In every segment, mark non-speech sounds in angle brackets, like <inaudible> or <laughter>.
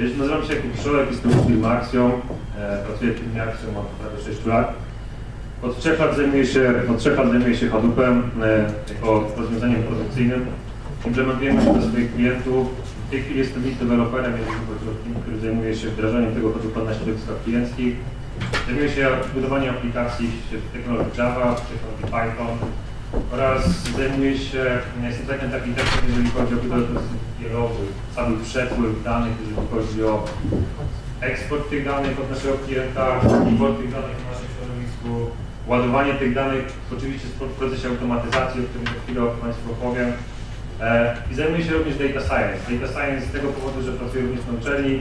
Jeśli nazywam się Jakub jestem firmy Axiom, e, pracuję w firmie Axiom od prawie 6 lat. Od 3 lat zajmuję się, od 3 lat zajmuję się Hadoopem e, jako rozwiązaniem produkcyjnym. Implementujemy to do swoich klientów. W tej chwili jestem lead o team, który zajmuje się wdrażaniem tego Hadoopa na środowiskach klienckich. Zajmuję się budowaniem aplikacji w technologii Java, w technologii Python oraz zajmuję się, takim tekstem, jeżeli chodzi o dialogowych, cały przepływ danych, jeżeli chodzi o eksport tych danych od naszego klienta, import tych danych w naszym środowisku, ładowanie tych danych, oczywiście w procesie automatyzacji, o którym za chwilę Państwu opowiem. E, I zajmuję się również data science. Data science z tego powodu, że pracuję również na uczelni,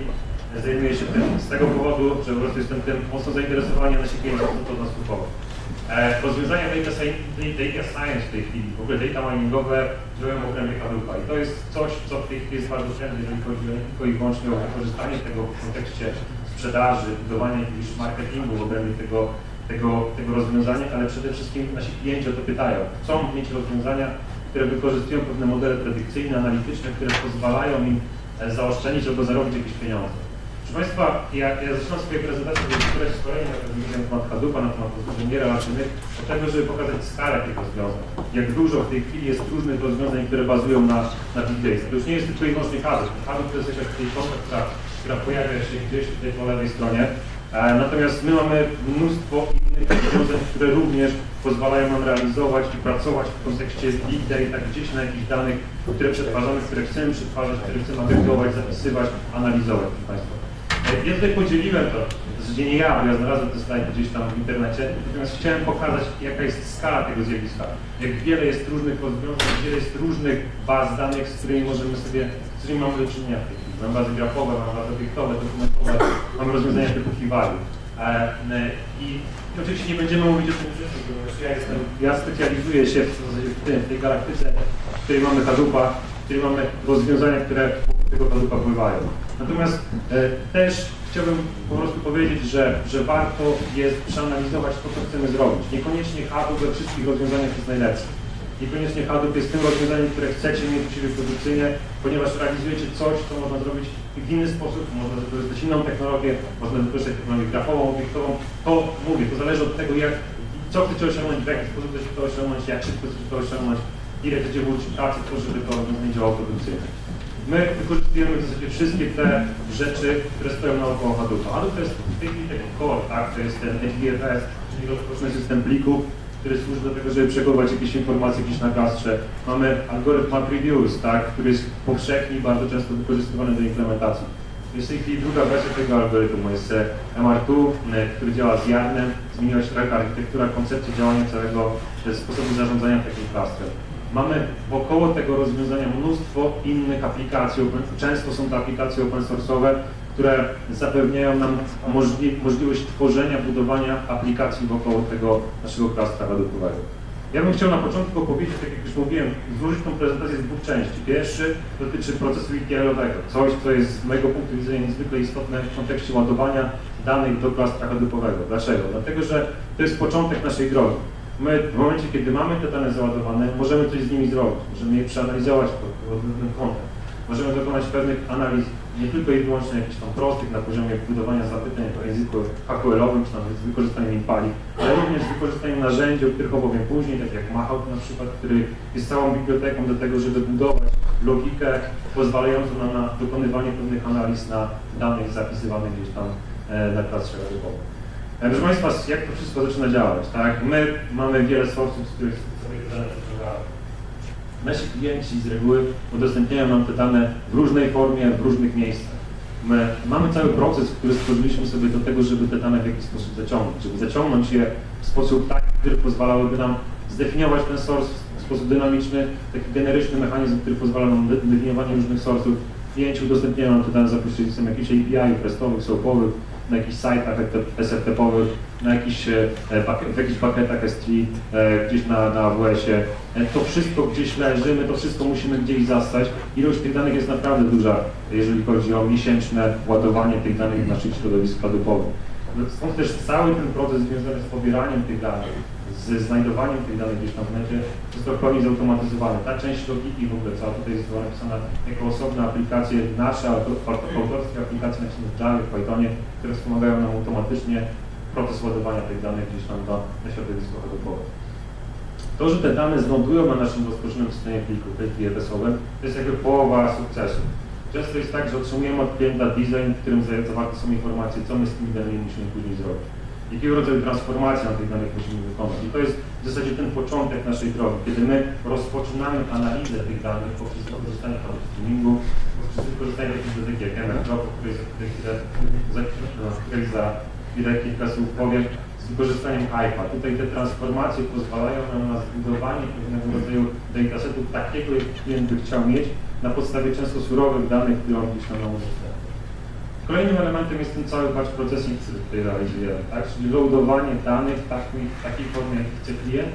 e, zajmuję się tym z tego powodu, że po prostu jestem tym mocno zainteresowani, a nasi klienci chcą to nas kupować. E, Rozwiązania data science, w tej chwili, w ogóle data miningowe działają w obrębie Hadoopa i to jest coś, co w tej chwili jest bardzo trendne, jeżeli chodzi tylko i wyłącznie o wykorzystanie tego w kontekście sprzedaży, budowania jakiegoś marketingu w obrębie tego, tego, tego rozwiązania, ale przede wszystkim nasi klienci o to pytają. Chcą mieć rozwiązania, które wykorzystują pewne modele predykcyjne, analityczne, które pozwalają im e, zaoszczędzić albo zarobić jakieś pieniądze. Proszę Państwa, ja, ja zaczynam swoje prezentacje do któregoś szkolenia na temat Hadoopa, na temat rozwiązań relacyjnych, od tego, żeby pokazać skalę tych rozwiązań. Jak dużo w tej chwili jest różnych rozwiązań, które bazują na, na Big Data. To już nie jest tylko i wyłącznie Hadoop. Hadoop to jest jakaś ikonka, która, która pojawia się gdzieś tutaj po lewej stronie. E, natomiast my mamy mnóstwo innych rozwiązań, które również pozwalają nam realizować i pracować w kontekście Big Data, gdzieś na jakichś danych, które przetwarzamy, które chcemy przetwarzać, które chcemy agregować, zapisywać, analizować, proszę Państwa. Ja tutaj podzieliłem to, że nie ja, bo ja znalazłem te slajdy gdzieś tam w internecie, natomiast chciałem pokazać, jaka jest skala tego zjawiska, jak wiele jest różnych rozwiązań, wiele jest różnych baz danych, z którymi możemy sobie, z którymi mamy do czynienia w tej chwili. Mamy bazy grafowe, mamy bazy obiektowe, dokumentowe, mamy rozwiązania typu Hivalu. E, e, I oczywiście nie będziemy mówić o tym wszystkim, ponieważ ja jestem, ja specjalizuję się w, w, tym, w tej galaktyce, w której mamy Hadoopa, w której mamy rozwiązania, które tego Hadoopa pływają. Natomiast e, też chciałbym po prostu powiedzieć, że, że warto jest przeanalizować to, co chcemy zrobić. Niekoniecznie Hadoop we wszystkich rozwiązaniach jest najlepszy. Niekoniecznie Hadoop jest tym rozwiązaniem, które chcecie mieć u siebie produkcyjnie, ponieważ realizujecie coś, co można zrobić w inny sposób, można wykorzystać inną technologię, można wykorzystać technologię grafową, obiektową. To mówię, to zależy od tego, jak, co chcecie osiągnąć, w jaki sposób chcecie to osiągnąć, jak szybko chcecie to osiągnąć, ile chcecie włożyć pracy w to, żeby to rozwiązanie działało produkcyjnie. My wykorzystujemy w zasadzie wszystkie te rzeczy, które stoją naokoło Hadoopa. Hadoop to jest w tej chwili taki core, tak? To jest ten HDFS, czyli rozpoczynamy system plików, który służy do tego, żeby przechowywać jakieś informacje gdzieś na klastrze. Mamy algorytm MapReduce, tak? który jest powszechnie i bardzo często wykorzystywany do implementacji. Jest w tej chwili druga wersja tego algorytmu, jest e, MR2, e, który działa z Yarnem, zmieniła się trochę architektura, koncepcja działania całego e, sposobu zarządzania takim klastrem. Mamy wokoło tego rozwiązania mnóstwo innych aplikacji, często są to aplikacje open source'owe, które zapewniają nam możli możliwość tworzenia, budowania aplikacji wokoło tego naszego klastra Hadoopowego. Ja bym chciał na początku opowiedzieć, tak jak już mówiłem, złożyć tą prezentację z dwóch części. Pierwszy dotyczy procesu ETL-owego, coś, co jest z mojego punktu widzenia niezwykle istotne w kontekście ładowania danych do klastra Hadoopowego. Dlaczego? Dlatego, że to jest początek naszej drogi. My w momencie, kiedy mamy te dane załadowane, możemy coś z nimi zrobić, możemy je przeanalizować pod pewnym kątem. Możemy dokonać pewnych analiz, nie tylko i wyłącznie jakichś tam prostych na poziomie budowania zapytań w języku HQL-owym, czy nawet z wykorzystaniem impali, ale również z wykorzystaniem narzędzi, o których opowiem później, tak jak Mahout na przykład, który jest całą biblioteką do tego, żeby budować logikę pozwalającą nam na dokonywanie pewnych analiz na danych zapisywanych gdzieś tam e, na klastrze radiowej. Proszę Państwa, jak to wszystko zaczyna działać, tak? My mamy wiele sourców, z których sobie te dane. Nasi klienci z reguły udostępniają nam te dane w różnej formie, w różnych miejscach. My mamy cały proces, który stworzyliśmy sobie do tego, żeby te dane w jakiś sposób zaciągnąć, żeby zaciągnąć je w sposób taki, który pozwalałby nam zdefiniować ten source w sposób dynamiczny, taki generyczny mechanizm, który pozwala nam na definiowanie różnych source'ów. Klienci udostępniają nam te dane za pośrednictwem jakichś API, prestowych, soapowych, na jakichś sajtach SFTP-owych, na jakichś, e, w jakichś pakietach S3, e, gdzieś na, na AWS-ie. E, To wszystko gdzieś leży, my to wszystko musimy gdzieś zastać. Ilość tych danych jest naprawdę duża, jeżeli chodzi o miesięczne ładowanie tych danych w naszych środowiskach dupowych. Stąd też cały ten proces związany z pobieraniem tych danych, z znajdowaniem tych danych gdzieś tam w necie został w pełni zautomatyzowany. Ta część logiki w ogóle, cała tutaj została napisana jako osobne aplikacje, nasze auto- autorskie aplikacje napisane w Java, w Pythonie, które wspomagają nam automatycznie proces ładowania tych danych gdzieś tam na, na środowisko Hadoop'owe. To, że te dane znajdują na naszym rozproszonym systemie plików PTFS-owym, to jest jakby połowa sukcesu. Często jest tak, że otrzymujemy od klienta design, w którym za- zawarte są informacje, co my z tymi danymi musimy później zrobić. Jakiego rodzaju transformację na tych danych musimy wykonać. I to jest w zasadzie ten początek naszej drogi, kiedy my rozpoczynamy analizę tych danych poprzez wykorzystanie cloud streamingu, poprzez wykorzystanie takich biblioteki jak MFDrop, o której za chwilę, za, której za chwilę kilka słów powiem, z wykorzystaniem iPad. Tutaj te transformacje pozwalają nam na zbudowanie pewnego rodzaju datasetu takiego, jak klient by chciał mieć, na podstawie często surowych danych, które on gdzieś tam. Kolejnym elementem jest ten cały batch processing, który realizujemy, tak? czyli loadowanie danych w takiej, w takiej formie, jak chce klient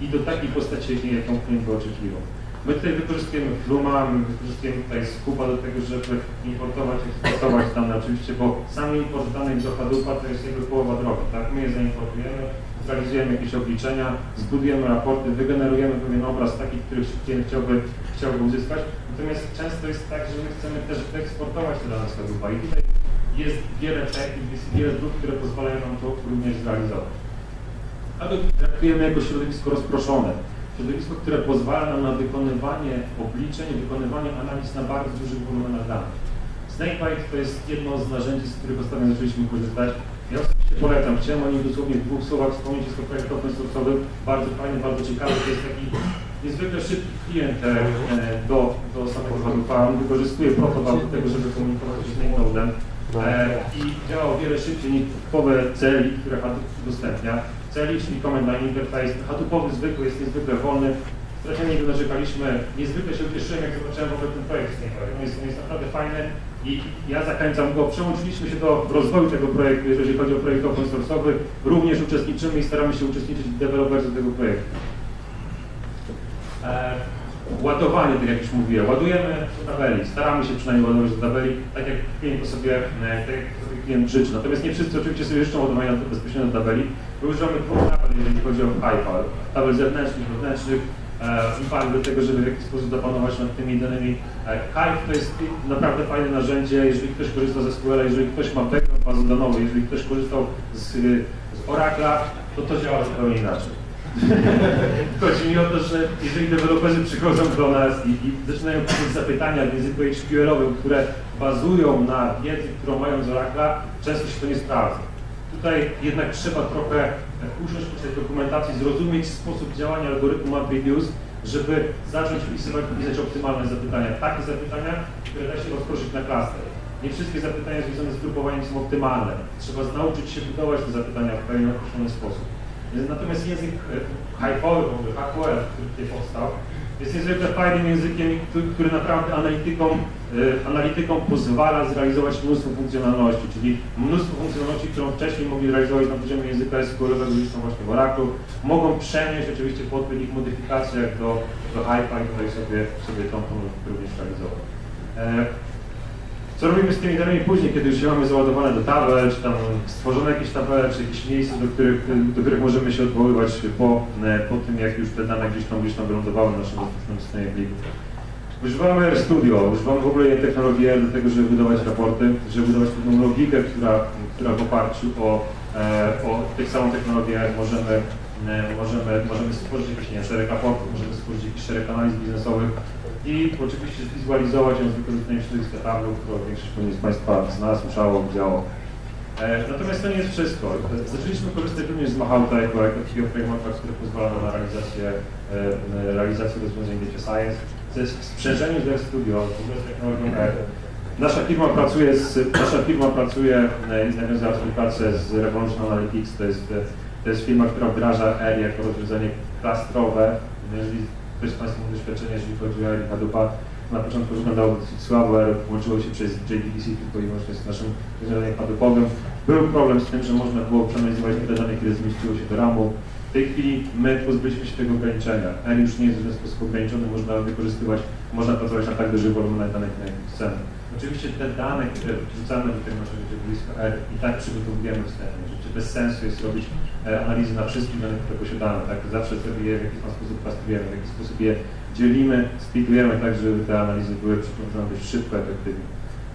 i do takiej postaci, jaką klient by oczekiwał. My tutaj wykorzystujemy Fluma, my wykorzystujemy tutaj Scuba do tego, żeby importować, eksportować dane oczywiście, bo sam import danych do Hadoopa to jest jakby połowa drogi, tak? My je zaimportujemy, zrealizujemy jakieś obliczenia, zbudujemy raporty, wygenerujemy pewien obraz taki, który klient chciałby, chciałby uzyskać. Natomiast często jest tak, że my chcemy też wyeksportować te dane z Hadoopa i tutaj jest wiele technik, jest wiele dróg, które pozwalają nam to również zrealizować. Hadoop traktujemy jako środowisko rozproszone. Środowisko, które pozwala nam na wykonywanie obliczeń, wykonywanie analiz na bardzo dużych wolumenach danych. Snakebite to jest jedno z narzędzi, z których ostatnio zaczęliśmy korzystać. Ja osobiście polecam, chciałem o nim dosłownie w dwóch słowach wspomnieć, jest to projekt open source'owy, bardzo fajny, bardzo ciekawy, to jest taki niezwykle szybki klient e, e, do, do samego. On wykorzystuje protobał do tego, żeby komunikować się z Snakenodem e, i działa o wiele szybciej niż typowe CLI, które Hadoop udostępnia. CLI, czyli Command Line Interface, Hadoopowy zwykły jest niezwykle wolny. Zresztą nie narzekaliśmy, niezwykle się ucieszyłem, jak zobaczyłem w ogóle ten projekt Snakebite. On jest, on jest naprawdę fajny i ja zachęcam go. Przełączyliśmy się do rozwoju tego projektu, jeżeli chodzi o projekt open source'owy. Również uczestniczymy i staramy się uczestniczyć w deweloperze tego projektu. E, ładowanie, tak jak już mówiłem, ładujemy do tabeli, staramy się przynajmniej ładować do tabeli, tak jak klient to sobie, e, tak jak to sobie klient życzy. Natomiast nie wszyscy oczywiście sobie życzą ładowania do- bezpośrednio do tabeli. My używamy dwóch tabel, jeżeli chodzi o iPad, tabel zewnętrznych, wewnętrznych, e, do tego, żeby w jakiś sposób zapanować nad tymi danymi. Hive to jest naprawdę fajne narzędzie, jeżeli ktoś korzysta ze SQL, jeżeli ktoś ma background bazodanowy, jeżeli ktoś korzystał z, z Oracle'a, to to działa zupełnie inaczej. <laughs> Chodzi mi o to, że jeżeli deweloperzy przychodzą do nas i, i zaczynają pisać zapytania w języku HTML-owym, które bazują na wiedzy, którą mają z Oracle'a, często się to nie sprawdza. Tutaj jednak trzeba trochę usiąść po tej dokumentacji, zrozumieć sposób działania algorytmu MapReduce, żeby zacząć wpisywać, pisać optymalne zapytania. Takie zapytania, które da się rozproszyć na klaster. Nie wszystkie zapytania związane z grupowaniem są optymalne. Trzeba nauczyć się budować te zapytania w pewien określony sposób. Natomiast język ogóle HQL, który tutaj powstał, jest niezwykle fajnym językiem, który, naprawdę analitykom, e, analitykom pozwala zrealizować mnóstwo funkcjonalności, czyli mnóstwo funkcjonalności, którą wcześniej mogli realizować na poziomie języka SQL-owego, gdzieś tam właśnie Oracle, mogą przenieść oczywiście po odpowiednich modyfikacjach do, do Hypa i tutaj sobie, sobie tą również realizować. Co robimy z tymi danymi później, kiedy już je mamy załadowane do tabel, czy tam stworzone jakieś tabele, czy jakieś miejsca, do których, do których możemy się odwoływać po, e, po tym, jak już te dane gdzieś tam, gdzieś tam wylądowały w naszym bezpiecznym systemie plików. Używamy RStudio, używamy w ogóle technologii R do tego, żeby budować raporty, żeby budować pewną logikę, która, która w oparciu o, e, o tę samą technologię R możemy, możemy, możemy stworzyć jakiś szereg raportów, możemy stworzyć jakiś szereg analiz biznesowych i oczywiście zwizualizować ją z wykorzystaniem środowiska Tableau, które większość pewnie z Państwa zna, słyszało, widziało. E, Natomiast to nie jest wszystko. E, Zaczęliśmy korzystać również z Mahauta jako takiego frameworka, który pozwala na realizację, e, realizację rozwiązań data science. W sprzężeniu z w ogóle z technologią R. Nasza firma pracuje z, nasza firma pracuje e, i nawiązała współpracę z Revolution Analytics, to jest, e, to jest firma, która wdraża R jako rozwiązanie klastrowe. Jeżeli ktoś z Państwa ma doświadczenie, jeżeli chodzi o R Hadoopa, na początku wyglądało dosyć słabo, ale łączyło się przez JDBC tylko i wyłącznie z naszym rozwiązaniem Hadoopowym. Był problem z tym, że można było przeanalizować tyle danych, ile zmieściło się do RAMu. W tej chwili my pozbyliśmy się tego ograniczenia. R już nie jest w żaden sposób ograniczony, można wykorzystywać, można pracować na tak dużych wolumenach danych, jakich chcemy. Oczywiście te dane, które wrzucamy do tego naszego środowiska R i tak przygotowujemy wstępnie. Rzeczywiście bez sensu jest robić analizy na wszystkich danych, które posiadamy. Tak? Zawsze sobie je w jakiś sposób klastrujemy, w jakiś sposób je dzielimy, splitujemy tak, żeby te analizy były przeprowadzone dość szybko, efektywnie.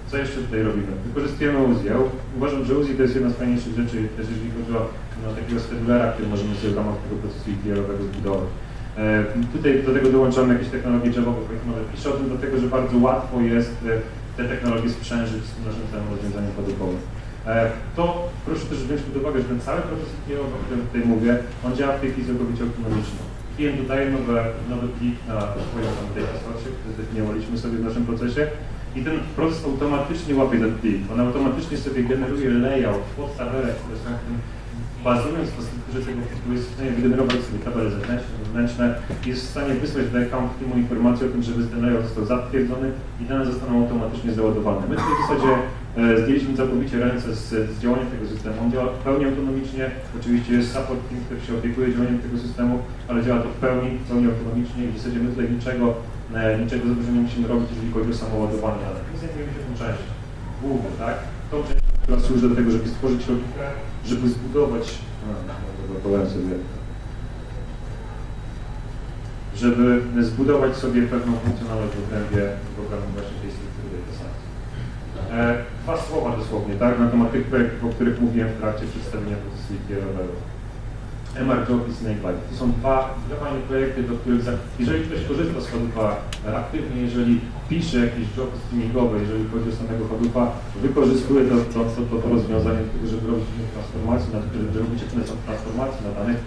Co jeszcze tutaj robimy? Wykorzystujemy UZI. Ja uważam, że UZI to jest jedna z fajniejszych rzeczy, też jeżeli chodzi o no, takiego schedulera, który możemy sobie w ramach tego procesu ETL-owego zbudować. E, Tutaj do tego dołączamy jakieś technologie Javowe, Pythonowe. Piszę o tym dlatego, że bardzo łatwo jest e, te technologie sprzężyć z naszym całym rozwiązaniem kodowym. E, To proszę też wziąć pod uwagę, że ten cały proces ETL, o którym tutaj mówię, on działa w tej chwili całkowicie autonomicznie. Klient dodaje nowe, nowy plik na swoją tam który zdefiniowaliśmy sobie w naszym procesie i ten proces automatycznie łapie ten plik. On automatycznie sobie generuje layout pod tabele, które są w tym bazując na strukturze tego pliku jest w stanie wygenerować sobie tabele zewnętrzne, wewnętrzne jest w stanie wysłać do account teamu informację o tym, ten layout został zatwierdzony i dane zostaną automatycznie załadowane. My w zasadzie e, zdjęliśmy całkowicie ręce z, z działania tego systemu. On działa w pełni autonomicznie. Oczywiście jest support team, który się opiekuje działaniem tego systemu, ale działa to w pełni, w pełni autonomicznie i w zasadzie my tutaj niczego, e, niczego za dużo nie musimy robić, jeżeli chodzi o samoładowanie danych. My zajmujemy się tą częścią główną, tak? Tą część, która służy do tego, żeby stworzyć logikę, żeby zbudować, a, powiem sobie, żeby zbudować sobie pewną funkcjonalność w obrębie, w właśnie tej struktury. E, Dwa słowa dosłownie, tak, na temat tych projektów, o których mówiłem w trakcie przedstawienia procesu IPR-owego. MRJOB i. To są dwa, dwa fajne projekty, do których, za, jeżeli ktoś korzysta z Hadoopa aktywnie, jeżeli pisze jakieś joby streamingowe, jeżeli chodzi o samego Hadoopa, wykorzystuje to, to, to, to, rozwiązanie do tego, żeby robić transformacje, na, żeby robić transformacje na danych,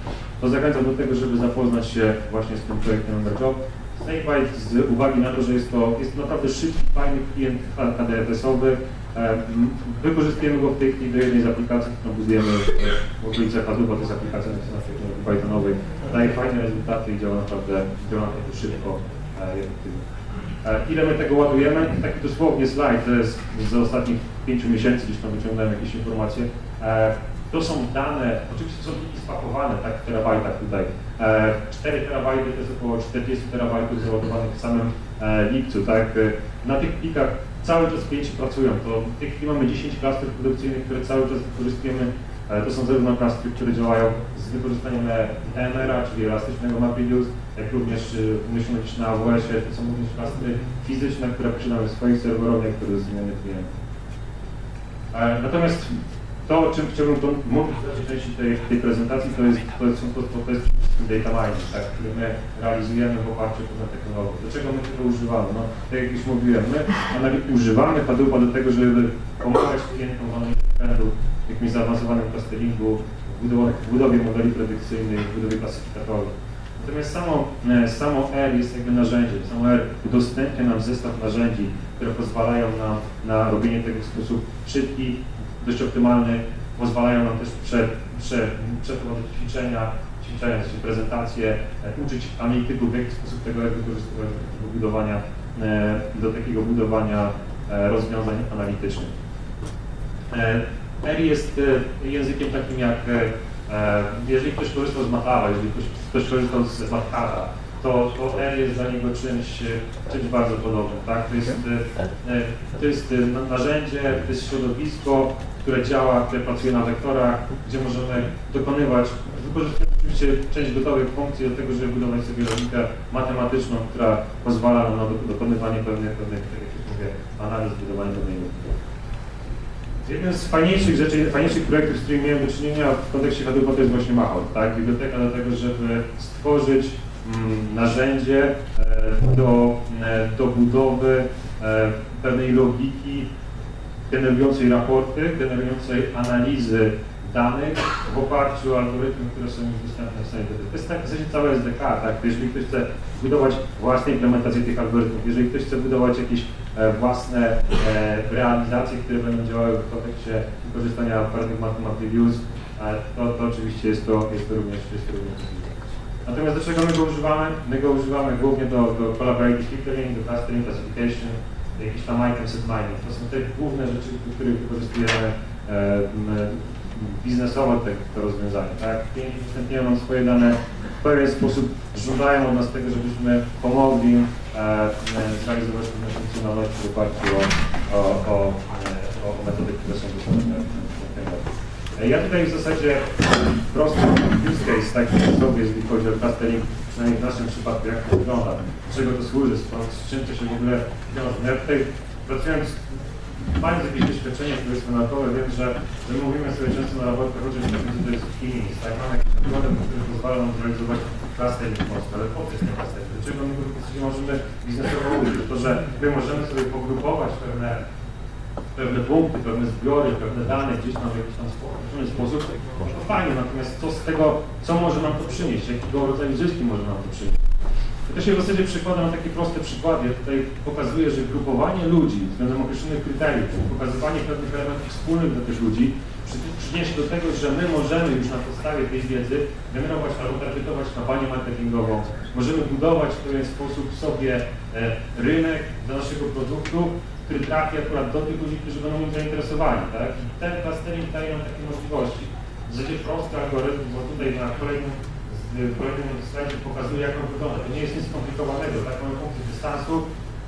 to zachęcam do tego, żeby zapoznać się właśnie z tym projektem MRJOB. Snakebite z uwagi na to, że jest to jest naprawdę szybki, fajny klient HDFS-owy, wykorzystujemy go w tej chwili do jednej z aplikacji, którą budujemy e, w okolicach Hadoopa, to jest aplikacja Pythonowej, daje fajne rezultaty i działa naprawdę, działa naprawdę szybko e, i efektywnie. E, Ile my tego ładujemy? Taki dosłownie slajd, jest z ostatnich pięciu miesięcy, gdzieś tam wyciągnąłem jakieś informacje. E, To są dane, oczywiście są spakowane tak w terabajtach tutaj. E, 4 terabajty to jest około 40 terabajtów załadowanych w samym e, lipcu, tak? E, Na tych plikach cały czas klienci pracują, to w tej chwili mamy 10 klastrów produkcyjnych, które cały czas wykorzystujemy. E, To są zarówno klastry, które działają z wykorzystaniem EMR-a, czyli elastycznego MapReduce, jak również y, gdzieś na AWS-ie, to są również klastry fizyczne, które posiadamy w swoich serwerowniach, które do zmiany klientów. E, Natomiast to, o czym chciałbym mówić w dalszej części tej, tej prezentacji, to jest, to jest, to, to jest data mining, tak, który my realizujemy w oparciu o pewne technologie. Dlaczego my tego używamy? No, tak jak już mówiłem, my anali- używamy Hadoopa do tego, żeby pomagać klientom w analizie trendów, w jakimś zaawansowanym clusteringu, w budowie, w budowie modeli predykcyjnych, w budowie klasyfikatorów. Natomiast samo, e, samo R jest jakby narzędziem. Samo R udostępnia nam zestaw narzędzi, które pozwalają nam na robienie tego w sposób szybki, dość optymalny, pozwalają nam też prze, prze, przeprowadzić ćwiczenia, ćwiczenia, czyli prezentacje, e, uczyć analityków, w jaki sposób tego wykorzystywać do takiego budowania, e, do takiego budowania e, rozwiązań analitycznych. E, R jest e, językiem takim jak, e, e, jeżeli ktoś korzystał z Matlaba, jeżeli ktoś, ktoś korzystał z Matkara, to, to R jest dla niego czymś, e, czymś bardzo podobnym, tak? To jest, e, e, to jest na- narzędzie, to jest środowisko, które działa, które pracuje na wektorach, gdzie możemy dokonywać, wykorzystując oczywiście część gotowych funkcji do tego, żeby budować sobie logikę matematyczną, która pozwala nam na do- dokonywanie pewnych, pewnych, tak jak już mówię, analiz, budowania pewnej logiki. Jeden z fajniejszych rzeczy, fajniejszych projektów, z którymi miałem do czynienia w kontekście Hadoopa to jest właśnie Mahot, tak? Biblioteka do tego, żeby stworzyć narzędzie e, do, e, do budowy e, pewnej logiki generującej raporty, generującej analizy danych w oparciu o algorytmy, które są już dostępne w stanie To jest tak w zasadzie całe SDK, tak? Jeżeli ktoś chce budować własne implementacje tych algorytmów, jeżeli ktoś chce budować jakieś własne realizacje, które będą działały w kontekście wykorzystania paradygmatu MapReduce, e, to, to oczywiście jest to, jest to również, jest to również. Natomiast do czego my go używamy? My go używamy głównie do, do collaborative filtering, do clustering, classification, do jakichś tam item set mining. To są te główne rzeczy, do których wykorzystujemy e, biznesowo te, to rozwiązanie. Tak? Klienci udostępniają nam swoje dane w pewien sposób, żądają od nas tego, żebyśmy pomogli e, zrealizować pewne funkcjonalności w oparciu o, o, o, o metody, które są dostępne w tym roku. E, Ja tutaj w zasadzie prosty use case taki sobie, jeżeli chodzi o clustering, przynajmniej w naszym przypadku, jak to wygląda, czego to służy, z czym to się w ogóle wiąże. Ja tutaj pracując, mając jakieś doświadczenie powiedzmy naukowe, wiem, że, że my mówimy sobie często na laboratoriach, chociaż tak, że to jest klinis, tak, mamy jakiś metody, które pozwalają nam zrealizować w Polsce, ale po co jest ten clustering? Do czego my go możemy biznesowo użyć? To, że my możemy sobie pogrupować pewne pewne punkty, pewne zbiory, pewne dane gdzieś tam w jakiś tam sposób, no to fajnie, natomiast co z tego, co może nam to przynieść, jakiego rodzaju zyski może nam to przynieść. Ja to się w zasadzie przykłada na takie proste przykłady. Ja tutaj pokazuję, że grupowanie ludzi względem określonych kryteriów, pokazywanie pewnych elementów wspólnych dla tych ludzi, przy- przyniesie do tego, że my możemy już na podstawie tej wiedzy generować albo targetować kampanię marketingową. Możemy budować w pewien sposób sobie e, rynek dla naszego produktu, który trafi akurat do tych ludzi, którzy będą nim zainteresowani. Tak? I ten clustering daje nam takie możliwości. W zasadzie prosty algorytm, bo tutaj na kolejnym, kolejnym slajdzie pokazuje, jak on wygląda. To nie jest nic skomplikowanego. Tak? Mamy punkty dystansu.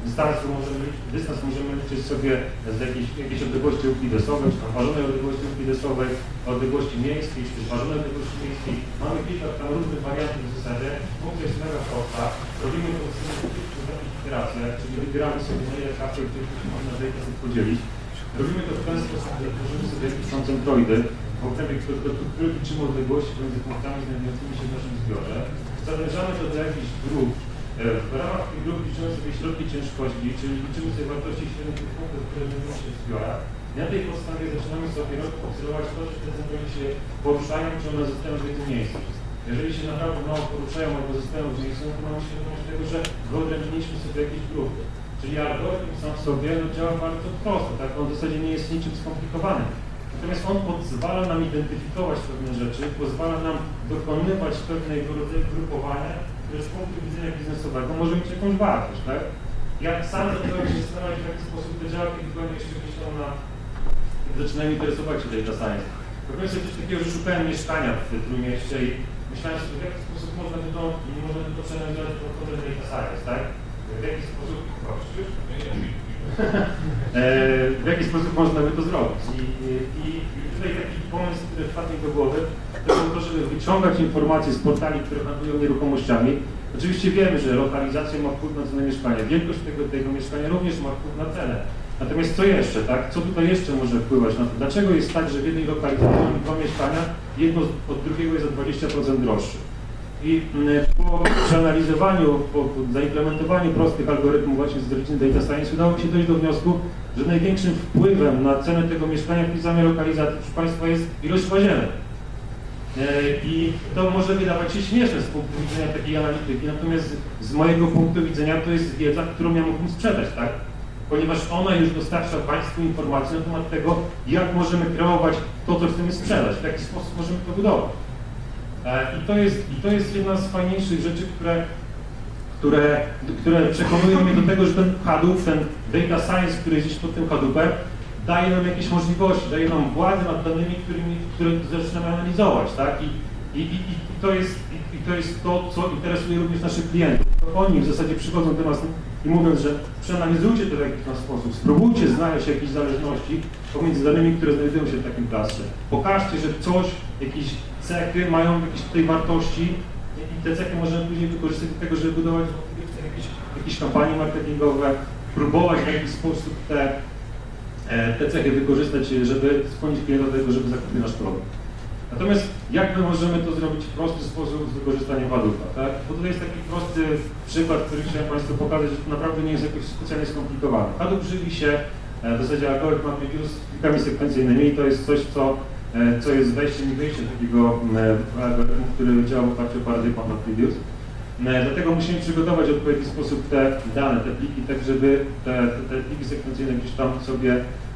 Dystansu możemy, dystans możemy liczyć sobie z jakiejś, jakiejś odległości uklidesowej, czy tam ważonej odległości uklidesowej, odległości miejskiej, czy ważonej odległości miejskiej. Mamy kilka tam różnych wariantów w zasadzie. Funkcja jest mega prosta. Robimy to w iteracjach, czyli wybieramy sobie ile kapsel, których można data set podzielić. Robimy to w ten sposób, że tworzymy sobie jakieś tam centroidy, w okrębie, które, do których liczymy odległości pomiędzy punktami znajdującymi się w naszym zbiorze. Zamierzamy to do jakichś grup. E, W ramach tych grup liczymy sobie środki ciężkości, czyli liczymy sobie wartości średnich punktów, które znajdują się w zbiorach. Na tej podstawie zaczynamy sobie obserwować to, czy te centroidy się poruszają, czy one zostają w jednym miejscu. Jeżeli się naprawdę mało poruszają albo zostają w no to mamy świadomość tego, że wyodrębniliśmy sobie jakieś grupy. Czyli algorytm sam w sobie no, działa bardzo prosto, tak? On w zasadzie nie jest niczym skomplikowany. Natomiast on pozwala nam identyfikować pewne rzeczy, pozwala nam dokonywać pewnego rodzaju grupowania, które z punktu widzenia biznesowego może mieć jakąś wartość, tak? Ja sam zacząłem się zastanawiać, w jaki sposób działa, kiedy byłem jeszcze gdzieś tam na... zaczynałem interesować się data science. Robiłem sobie coś takiego, że szukałem mieszkania w Trójmieście i myślałem sobie, w jaki sposób można by to, można by to przeanalizować pod kątem data science, tak? W jaki sposób... <laughs> E, w jaki sposób można by to zrobić. I, i, i tutaj taki pomysł, który wpadł mi do głowy, to było to, żeby wyciągać informacje z portali, które handlują nieruchomościami. Oczywiście wiemy, że lokalizacja ma wpływ na cenę mieszkania. Wielkość tego, tego mieszkania również ma wpływ na cenę. Natomiast co jeszcze, tak? Co tutaj jeszcze może wpływać na to? Dlaczego jest tak, że w jednej lokalizacji mamy dwa mieszkania, jedno od drugiego jest o 20% droższe? I mm, po przeanalizowaniu, po, zaimplementowaniu prostych algorytmów właśnie z dziedziny data science udało mi się dojść do wniosku, że największym wpływem na cenę tego mieszkania w samej lokalizacji, proszę Państwa, jest ilość łazienek. I to może wydawać się śmieszne z punktu widzenia takiej analityki, natomiast z mojego punktu widzenia to jest wiedza, którą ja mógłbym sprzedać, tak? Ponieważ ona już dostarcza Państwu informacji na temat tego, jak możemy kreować to, co chcemy sprzedać, w jaki sposób możemy to budować. E, I to jest, i to jest jedna z fajniejszych rzeczy, które, które, które przekonują mnie do tego, że ten Hadoop, ten data science, który jest gdzieś pod tym Hadoopem, daje nam jakieś możliwości, daje nam władzę nad danymi, którymi, które zaczynamy analizować, tak? I, i, i, to jest, i, to jest to, co interesuje również naszych klientów. Oni w zasadzie przychodzą do nas i mówią, że przeanalizujcie to w jakiś sposób, spróbujcie znaleźć jakieś zależności pomiędzy danymi, które znajdują się w takim klastrze. Pokażcie, że coś, jakieś cechy mają jakieś tutaj wartości i te cechy możemy później wykorzystać do tego, żeby budować jakieś, jakieś kampanie marketingowe, próbować w jakiś sposób te, e, te cechy wykorzystać, żeby skłonić klienta do tego, żeby zakupił nasz produkt. Natomiast jak my możemy to zrobić w prosty sposób z wykorzystaniem Hadoopa, tak? Bo tutaj jest taki prosty przykład, który chciałem Państwu pokazać, że to naprawdę nie jest jakoś specjalnie skomplikowane. Hadoop żywi się e, w zasadzie algorytm z plikami sekwencyjnymi i to jest coś, co, e, co jest wejściem i wyjściem takiego algorytmu, który działa w oparciu o paradygmat MapReduce. E, Dlatego musimy przygotować w odpowiedni sposób te dane, te pliki, tak żeby te, te, te pliki sekwencyjne gdzieś tam sobie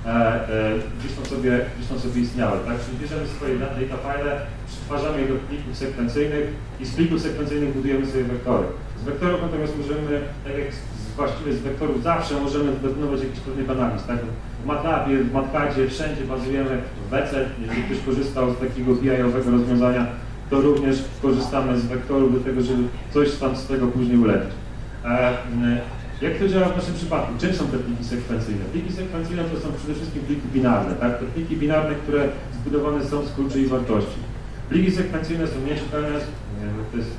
e, e, gdzieś tam sobie, gdzieś tam sobie istniały, tak? Czyli bierzemy swoje da- data file, przetwarzamy je do plików sekwencyjnych i z plików sekwencyjnych budujemy sobie wektory. Z wektorów natomiast możemy, tak jak z, właściwie z wektorów zawsze możemy zdeterminować jakiś pewny analiz, tak? W MATLABie, w MATCADzie, wszędzie bazujemy w WC, jeżeli ktoś korzystał z takiego BI-owego rozwiązania, to również korzystamy z wektorów do tego, żeby coś tam z tego później ulepszyć. E, m, Jak to działa w naszym przypadku? Czym są te pliki sekwencyjne? Pliki sekwencyjne to są przede wszystkim pliki binarne, tak? To pliki binarne, które zbudowane są z kluczy i wartości. Pliki sekwencyjne są nieczytelne, nie, no to jest,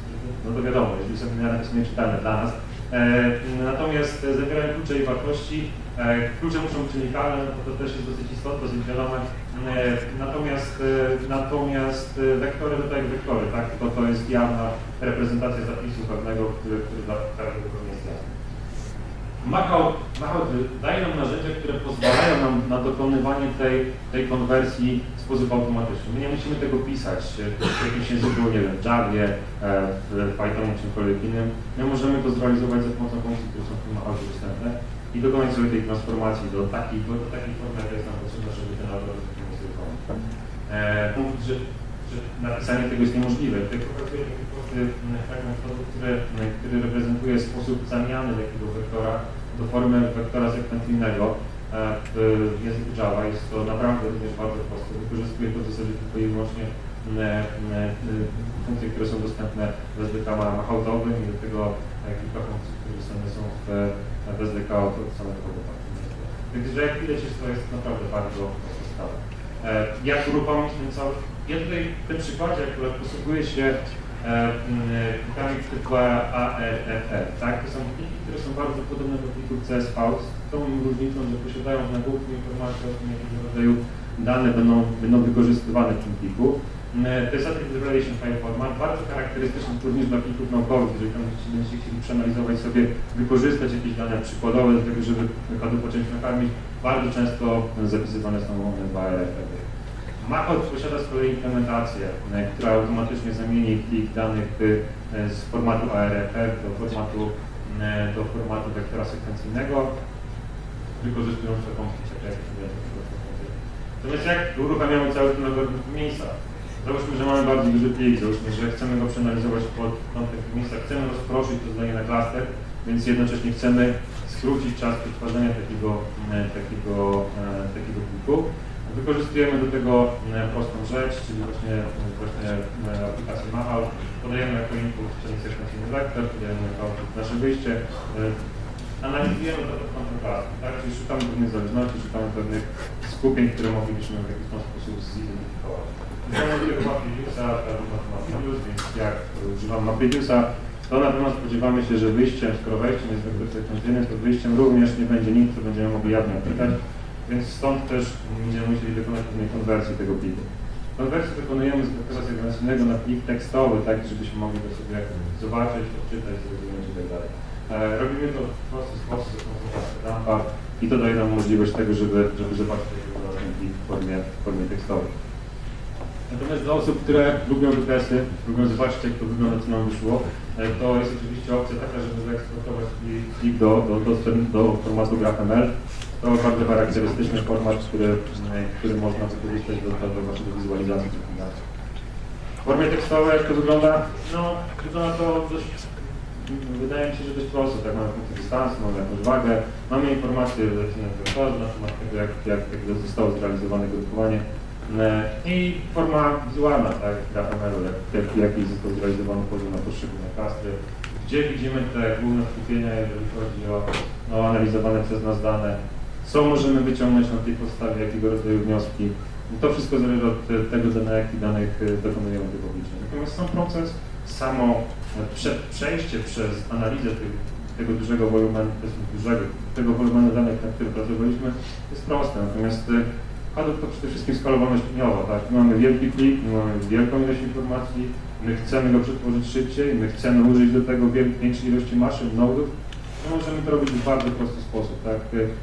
no to wiadomo, jeżeli są binarne, to są nieczytelne dla nas. E, natomiast e, zawierają klucze i wartości. E, klucze muszą być unikalne, no to, też jest dosyć istotne, dosyć wiadome. E, natomiast, e, natomiast e, wektory to tak jak wektory, tak? Tylko to jest jawna reprezentacja zapisu pewnego, który, który dla każdego jest jasny. Macau, Macau daje nam narzędzia, które pozwalają nam na dokonywanie tej, tej konwersji w sposób automatyczny. My nie musimy tego pisać w jakimś języku, nie wiem, w Javie, w Pythonie, czymkolwiek innym. My możemy to zrealizować za pomocą funkcji, które są w tym dostępne i dokonać sobie tej transformacji do takiej, do, takiej formy, jaka jest nam potrzebna, żeby ten algorytm. E, mówić, że, że napisanie tego jest niemożliwe. Tutaj pokazuję taki prosty m, fragment kodu, który, który reprezentuje sposób zamiany takiego wektora do formy wektora sekwencyjnego e, w języku Java. Jest to naprawdę również bardzo proste. Wykorzystuję to w zasadzie tylko i wyłącznie funkcje, które są dostępne w SDK machoutowym i do tego e, kilka funkcji, które dostępne są w, SDK od samego. Także jak widać jest to jest naprawdę bardzo prosta. E, Jak uruchomić ten cały... Ja tutaj w tym przykładzie akurat posługuję się e, m, plikami typu ARFF, tak? To są pliki, które są bardzo podobne do plików CSV, z tą różnicą, że posiadają nagłówki informacje o tym, jakiego rodzaju dane będą, będą wykorzystywane w tym pliku. To jest Relation File Format, bardzo charakterystyczny również dla plików naukowych, jeżeli tam będziecie chcieli przeanalizować sobie, wykorzystać jakieś dane przykładowe do tego, żeby wykładu po czymś nakarmić, bardzo często zapisywane są w ARFF. Macot posiada kolei implementację, e, która automatycznie zamieni plik danych e, z formatu ARFF do formatu, e, do formatu wektora sekwencyjnego, wykorzystując taką funkcję, jak Natomiast jak uruchamiamy cały ten algorytm w miejscach? Załóżmy, że mamy bardzo duży plik, załóżmy, że chcemy go przeanalizować pod kątem miejsca, chcemy rozproszyć to zdanie na klaster, więc jednocześnie chcemy skrócić czas przetwarzania takiego, e, takiego, e, takiego pliku. Wykorzystujemy do tego e, prostą rzecz, czyli właśnie, właśnie aplikację Mahal. Podajemy jako input czynnik sekwencyjny vektor, podajemy jako nasze wyjście. Analizujemy to pod kątem tak? Czyli szukamy pewnych zależności, szukamy pewnych skupień, które moglibyśmy w jakiś sposób zidentyfikować. Do tego MapReduce'a, albo MapReduce, więc jak używam MapReduce'a, to na pewno spodziewamy się, że wyjściem, skoro wejściem jest wektor sekwencyjny, to wyjściem również nie będzie nic, co będziemy mogli jawnie odczytać, więc stąd też będziemy musieli dokonać pewnej konwersji tego pliku. Konwersję wykonujemy z wektora sekwencyjnego na plik tekstowy, tak, żebyśmy mogli go sobie zobaczyć, odczytać, zrozumieć i tak. E, Robimy to w prosty sposób, za pomocą dumpa i to daje nam możliwość tego, żeby, żeby zobaczyć ten plik w formie, w formie tekstowej. Natomiast dla osób, które lubią wykresy, lubią zobaczyć jak to wygląda, co nam wyszło, e, to jest oczywiście opcja taka, żeby wyeksportować plik- do, do, do, do formatu GraphML. To bardzo charakterystyczny format, który, e, który można wykorzystać do, do wizualizacji. W formie tekstowej jak to wygląda? No, wygląda to dość, wydaje mi się, że dość prosto. Tak, mamy funkcję dystansu, mamy jakąś wagę, mamy informacje w wektorze na temat tego, jak, jak, jak zostało zrealizowane grupowanie. E, I forma wizualna, tak, GraphML-u, jak, jak, jaki został zrealizowany poziom na poszczególne klastry, gdzie widzimy te główne skupienia, jeżeli chodzi o, o analizowane przez nas dane, co możemy wyciągnąć na tej podstawie, jakiego rodzaju wnioski. I to wszystko zależy od tego, na jakich danych e, dokonujemy tych obliczeń. Natomiast sam proces, samo e, prze, przejście przez analizę tych, tego dużego wolumenu, dużego, tego wolumenu danych, nad którym pracowaliśmy, jest proste. Natomiast Hadoop to przede wszystkim skalowalność liniowa, tak? My mamy wielki plik, my mamy wielką ilość informacji, my chcemy go przetworzyć szybciej, my chcemy użyć do tego większej ilości maszyn, nodów, to możemy to robić w bardzo prosty sposób, tak?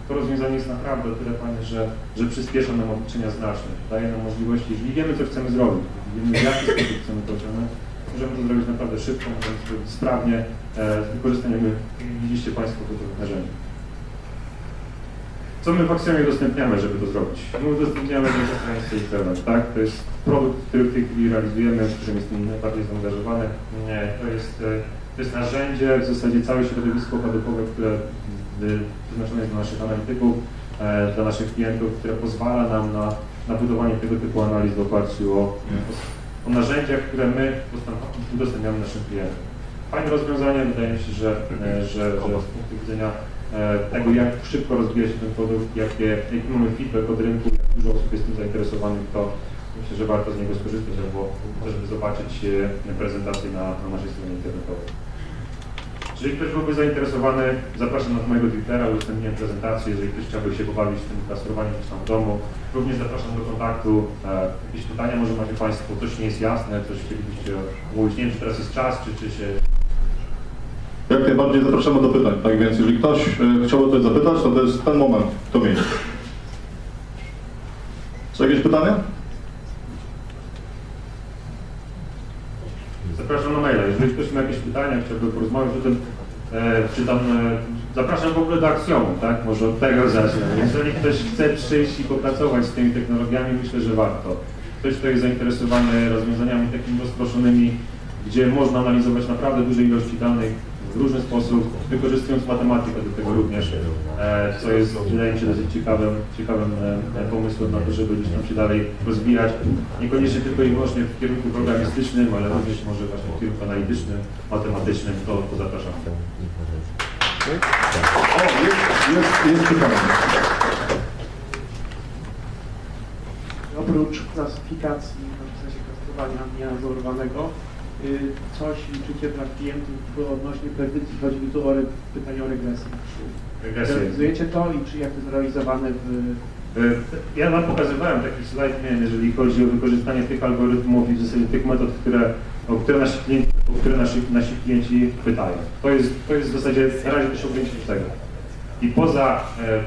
To rozwiązanie jest naprawdę tyle fajne, że, że przyspiesza nam obliczenia znacznie, daje nam możliwości, jeżeli wiemy, co chcemy zrobić, wiemy, w jaki sposób chcemy to osiągnąć, możemy to zrobić naprawdę szybko, możemy to zrobić sprawnie, e, z wykorzystaniem, jak widzieliście Państwo, gotowych narzędzi. Co my Axionie udostępniamy, żeby to zrobić? My udostępniamy Data Science Internet, tak? To jest produkt, który w tej chwili realizujemy, w którym jestem najbardziej zaangażowany. Nie, To jest, e, to jest narzędzie, w zasadzie całe środowisko hadopowe, które przeznaczone jest dla naszych analityków, e, dla naszych klientów, które pozwala nam na, na budowanie tego typu analiz w oparciu o, o narzędzia, które my udostępniamy naszym klientom. Fajne rozwiązanie, wydaje mi się, że, e, że, że z punktu widzenia tego, jak szybko rozwija się ten produkt, jakie, jaki mamy feedback od rynku, jak dużo osób jest tym zainteresowanych, to myślę, że warto z niego skorzystać albo chociażby zobaczyć e, prezentację na, na naszej stronie internetowej. Jeżeli ktoś byłby zainteresowany, zapraszam na mojego Twittera, udostępniłem prezentację, jeżeli ktoś chciałby się pobawić tym klastrowaniem gdzieś tam w domu. Również zapraszam do kontaktu. E, jakieś pytania może macie Państwo, coś nie jest jasne, coś chcielibyście mówić. Nie wiem, czy teraz jest czas, czy, czy się... Jak najbardziej zapraszamy do pytań. Tak więc, jeżeli ktoś e, chciałby coś zapytać, to to jest ten moment, to miejsce. Są jakieś pytania? Zapraszam na maila. Jeżeli ktoś ma jakieś pytania, chciałby porozmawiać o tym, e, czy tam... E, zapraszam w ogóle do Aksjomu, tak? Może od tego zacznę. Jeżeli ktoś chce przyjść i popracować z tymi technologiami, myślę, że warto. Ktoś, kto jest zainteresowany rozwiązaniami takimi rozproszonymi, gdzie można analizować naprawdę duże ilości danych w różny sposób, wykorzystując matematykę do tego również, e, co jest, wydaje mi się, dosyć ciekawym, ciekawym e, pomysłem na to, żeby gdzieś tam się dalej rozwijać. Niekoniecznie tylko i wyłącznie w kierunku programistycznym, ale również może właśnie w kierunku analitycznym, matematycznym, to, to zapraszam. O, jest, jest, jest pytanie. Oprócz klasyfikacji, w sensie klasyfikowania nienadzorowanego, y, coś liczycie dla klientów odnośnie predykcji, chodzi mi tu o pytanie o regresję. Regresję. Realizujecie to i czy jak to jest realizowane w... E, Ja Wam pokazywałem taki slajd, miałem, jeżeli chodzi o wykorzystanie tych algorytmów i w zasadzie tych metod, które, o które nasi klienci, o które nasi, nasi klienci pytają. To jest, to jest w zasadzie na razie osiągnięcie tego. I poza e,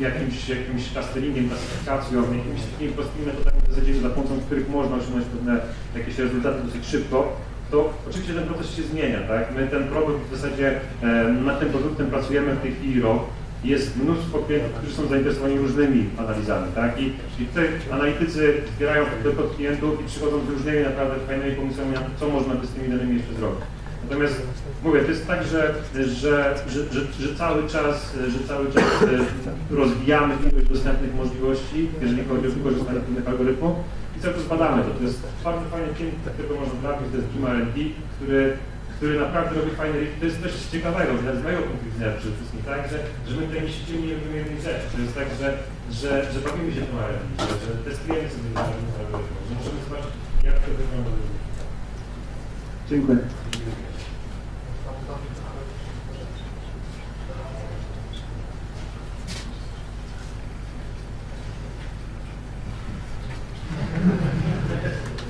jakimś, jakimś clusteringiem, klasyfikacją, jakimiś takimi prostymi metodami w zasadzie, za pomocą których można osiągnąć pewne jakieś rezultaty dosyć szybko, to oczywiście ten proces się zmienia, tak? My ten produkt w zasadzie, e, nad tym produktem pracujemy w tej chwili rok. Jest mnóstwo klientów, którzy są zainteresowani różnymi analizami, tak? I, i analitycy zbierają od klientów i przychodzą z różnymi naprawdę fajnymi pomysłami na to, co można by z tymi danymi jeszcze zrobić. Natomiast mówię, to jest tak, że, że, że, że, cały czas, że cały czas e, rozwijamy ilość dostępnych możliwości, jeżeli chodzi o wykorzystanie pewnych algorytmów i cały czas badamy to. To jest bardzo fajny film, którego można trafić, to jest R&D, który, który naprawdę robi fajne. To jest coś ciekawego, z mojego punktu widzenia przede wszystkim, tak, że, że my tutaj nie siedzimy i robimy jednej rzeczy. To jest tak, że, że, że bawimy się tym R&D, że, testujemy sobie algorytmy, że możemy zobaczyć, jak to wygląda. Dziękuję.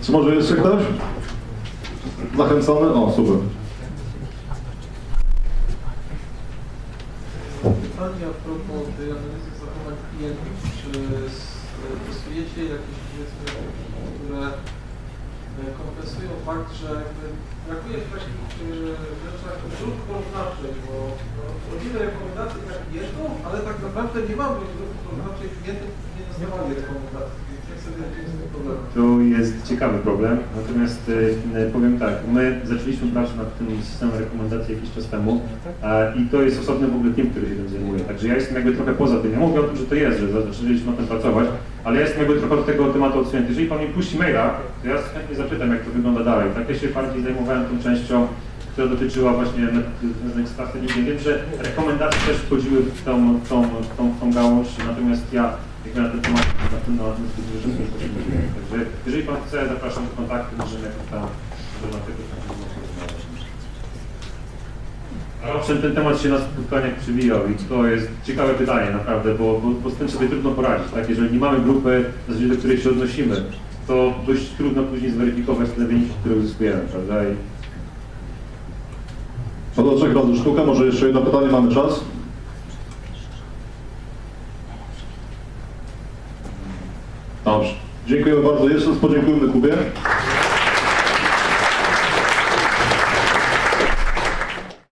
Czy może jeszcze ktoś? Zachęcony? O, super. Pytanie a propos tej analizy zachowań klientów. Czy stosujecie jakieś powiedzmy, które e, kompensują fakt, że brakuje w takich e, rzeczach źródeł porównawczych, bo no, robimy rekomendacje dla klientów, ale tak naprawdę nie mamy źródeł porównawczych klientów, nie dostawali rekomendacji. To jest ciekawy problem, natomiast e, powiem tak, my zaczęliśmy pracę nad tym systemem rekomendacji jakiś czas temu a, i to jest osobny w ogóle team, który się tym zajmuje, także ja jestem jakby trochę poza tym. Ja mówię o tym, że to jest, że zaczęliśmy nad tym pracować, ale ja jestem jakby trochę od tego tematu odsunięty. Jeżeli Pan mi puści maila, to ja chętnie zapytam, jak to wygląda dalej. Tak, ja się bardziej zajmowałem tą częścią, która dotyczyła właśnie związanych z. Wiem, że rekomendacje też wchodziły w tą, tą, tą, tą gałąź, natomiast ja jakby na ten temat na tym na tym poświęciłem. Także jeżeli Pan chce, zapraszam do kontaktu, możemy jakoś tam rozmawiać. Ale owszem, ten temat się na spotkaniach przywijał i to jest ciekawe pytanie naprawdę, bo, bo, bo z tym sobie trudno poradzić, tak? Jeżeli nie mamy grupy, do której się odnosimy, to dość trudno później zweryfikować te wyniki, które uzyskujemy, prawda? I No do trzech razy sztuka, może jeszcze jedno pytanie, mamy czas. Dobrze. Dziękujemy bardzo. Jeszcze raz podziękujemy Kubie.